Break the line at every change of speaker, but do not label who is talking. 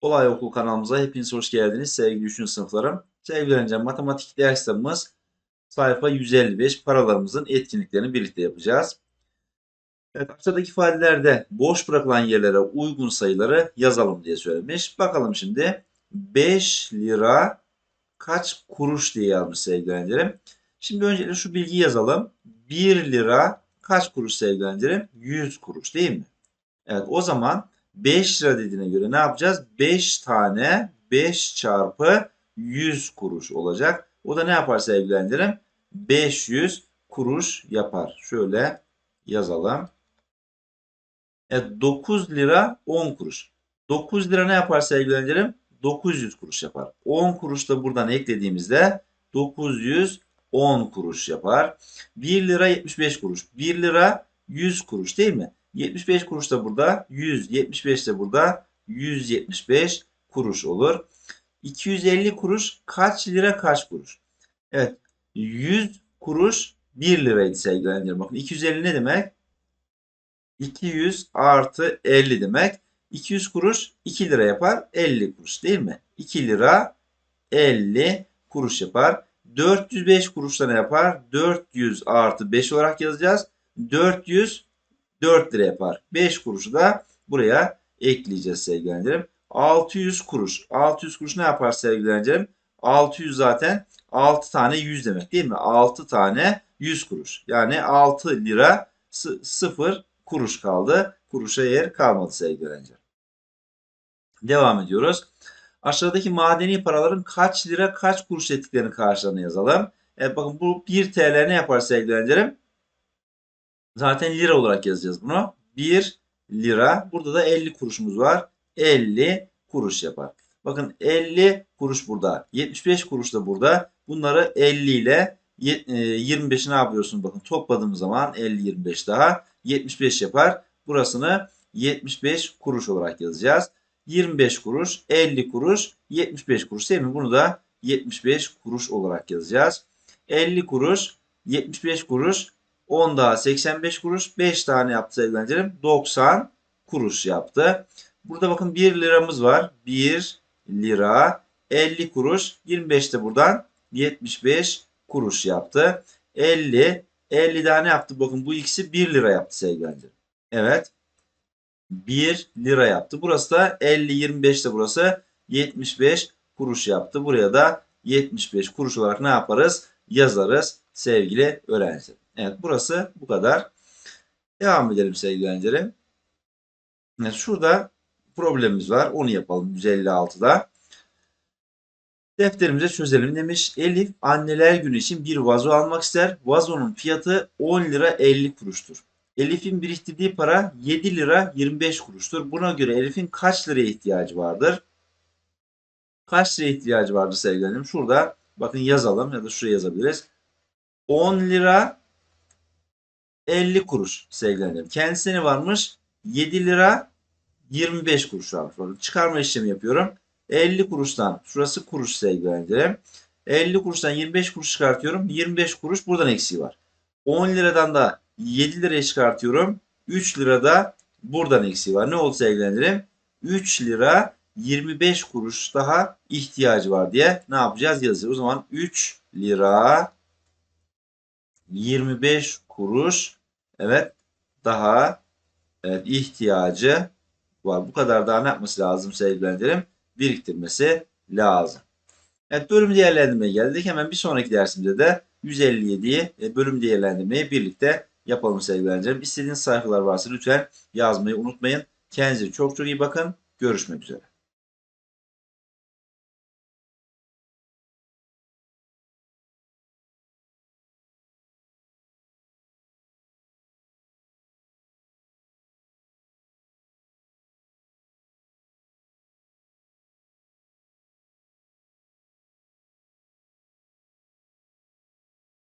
Olay Okul kanalımıza hepiniz hoş geldiniz sevgili 3. sınıflarım. Sevgili öğrencim matematik dersimiz sayfa 155 paralarımızın etkinliklerini birlikte yapacağız. Evet aşağıdaki ifadelerde boş bırakılan yerlere uygun sayıları yazalım diye söylemiş. Bakalım şimdi 5 lira kaç kuruş diye yazmış sevgili öğrencilerim. Şimdi öncelikle şu bilgiyi yazalım. 1 lira kaç kuruş sevgili öğrencilerim? 100 kuruş değil mi? Evet o zaman 5 lira dediğine göre ne yapacağız? 5 tane 5 çarpı 100 kuruş olacak. O da ne yapar sevgili öğrencilerim? 500 kuruş yapar. Şöyle yazalım. Evet 9 lira 10 kuruş. 9 lira ne yapar sevgili öğrencilerim? 900 kuruş yapar. 10 kuruş da buradan eklediğimizde 910 kuruş yapar. 1 lira 75 kuruş. 1 lira 100 kuruş değil mi? 75 kuruş da burada 100, 75 de burada 175 kuruş olur. 250 kuruş kaç lira kaç kuruş? Evet 100 kuruş 1 liraydı sevgili öğrencilerim. Bakın 250 ne demek? 200 artı 50 demek. 200 kuruş 2 lira yapar 50 kuruş değil mi? 2 lira 50 kuruş yapar. 405 kuruşta ne yapar? 400 artı 5 olarak yazacağız. 400 4 lira yapar. 5 kuruşu da buraya ekleyeceğiz sevgili öğrencilerim. 600 kuruş. 600 kuruş ne yapar sevgili öğrencilerim? 600 zaten 6 tane 100 demek değil mi? 6 tane 100 kuruş. Yani 6 lira 0 kuruş kaldı. Kuruşa yer kalmadı sevgili öğrenciler. Devam ediyoruz. Aşağıdaki madeni paraların kaç lira kaç kuruş ettiklerini karşılarına yazalım. Evet bakın bu 1 TL ne yapar sevgili öğrencilerim? Zaten lira olarak yazacağız bunu. 1 lira. Burada da 50 kuruşumuz var. 50 kuruş yapar. Bakın 50 kuruş burada. 75 kuruş da burada. Bunları 50 ile 25'i ne yapıyorsunuz? Bakın topladığımız zaman 50 25 daha 75 yapar. Burasını 75 kuruş olarak yazacağız. 25 kuruş, 50 kuruş, 75 kuruş değil mi? Bunu da 75 kuruş olarak yazacağız. 50 kuruş, 75 kuruş, 10 daha 85 kuruş. 5 tane yaptı sevgili öğrencilerim. 90 kuruş yaptı. Burada bakın 1 liramız var. 1 lira 50 kuruş. 25 de buradan 75 kuruş yaptı. 50 50 daha ne yaptı? Bakın bu ikisi 1 lira yaptı sevgili öğrencilerim. Evet. 1 lira yaptı. Burası da 50 25 de burası 75 kuruş yaptı. Buraya da 75 kuruş olarak ne yaparız? Yazarız sevgili öğrenciler. Evet burası bu kadar. Devam edelim sevgili öğrencilerim. Evet, şurada problemimiz var. Onu yapalım 156'da. Defterimize çözelim demiş. Elif anneler günü için bir vazo almak ister. Vazonun fiyatı 10 lira 50 kuruştur. Elif'in biriktirdiği para 7 lira 25 kuruştur. Buna göre Elif'in kaç liraya ihtiyacı vardır? Kaç liraya ihtiyacı vardır sevgilerim? Şurada bakın yazalım ya da şuraya yazabiliriz. 10 lira 50 kuruş sevgilerim. Kendisine ne varmış? 7 lira 25 kuruş varmış. Çıkarma işlemi yapıyorum. 50 kuruştan şurası kuruş sevgilerim. 50 kuruştan 25 kuruş çıkartıyorum. 25 kuruş buradan eksiği var. 10 liradan da 7 liraya çıkartıyorum. 3 lirada buradan eksiği var. Ne oldu sevgilerim? 3 lira 25 kuruş daha ihtiyacı var diye ne yapacağız yazıyor. O zaman 3 lira 25 kuruş evet daha evet, ihtiyacı var. Bu kadar daha ne yapması lazım sevgilerim? Biriktirmesi lazım. Evet bölüm değerlendirmeye geldik. Hemen bir sonraki dersimizde de 157'yi e, bölüm değerlendirmeyi birlikte yapalım sevgili öğrencilerim. İstediğiniz sayfalar varsa lütfen yazmayı unutmayın. Kendinize çok çok iyi bakın. Görüşmek üzere.